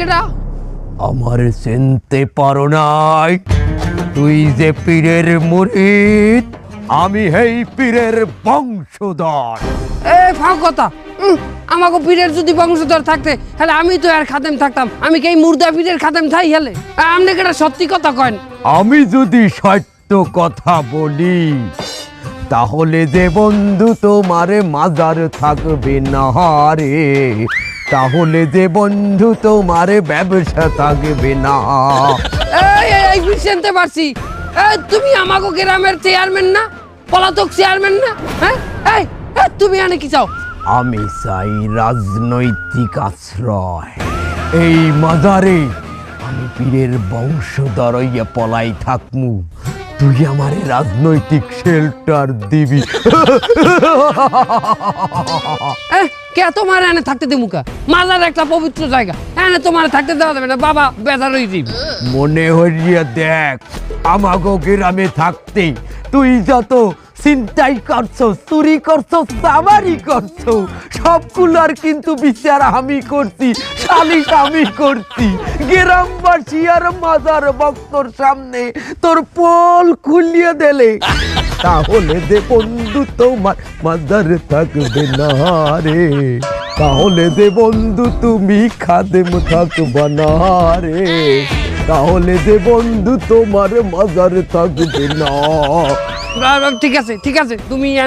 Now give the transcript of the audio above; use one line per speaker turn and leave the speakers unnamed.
কেটা
আমার চিনতে পারো নাই। তুই যে পীরের মুরিদ আমি এই পীরের বংশধর।
এ ফাও কথা। আমাকে পীরের যদি বংশধর থাকতে তাহলে আমি তো আর খাদেম থাকতাম। আমি কি মুর্দা পীরের খাদেম থাই হেলে? আপনি কেটা সত্যি কথা কয়েন?
আমি যদি সত্য কথা বলি তাহলে যে বন্ধু তোমারে মাজার থাকবে না রে? তাহলে যে বন্ধু তোমারে ব্যবসা থাকবে না।
এই এই এই বুঝতে পারছি। এই তুমি আমাকে গ্রামের চেয়ারম্যান না? পলাতক চেয়ারম্যান না? হ্যাঁ এই এই, তুমি আনে কি চাও?
আমি চাই রাজনৈতিক আশ্রয়। এই মাজারে আমি পীরের বংশধর হইয়া পলাই থাকমু। তুই আমারে রাজনৈতিক শেল্টার দিবি।
এহ, কে তোমার এনে থাকতে দে মুখা মাজার একটা পবিত্র জায়গা। এনে তোমার থাকতে দেওয়া যাবে না, বাবা বেজার হয়ে যাবে
মনে হইয়া দেখ, আমাগো গ্রামে থাকতে তুই যত চিন্তাই করছ, চুরি করছ সাবারি করছ সবগুলার কিন্তু বিচার আমি করছি শালিক আমি করছি। গ্রামবাসী আর মাজার ভক্তর সামনে তোর পোল খুলিয়ে দিলে। তাহলে দে বন্ধু তোমার মাদার থাকবে না রে। তাহলে দে বন্ধু তুমি খাদেম থাকবা না রে। তাহলে দে বন্ধু তোমার মাজার থাকবে না।
ঠিক আছে ঠিক আছে, তুমি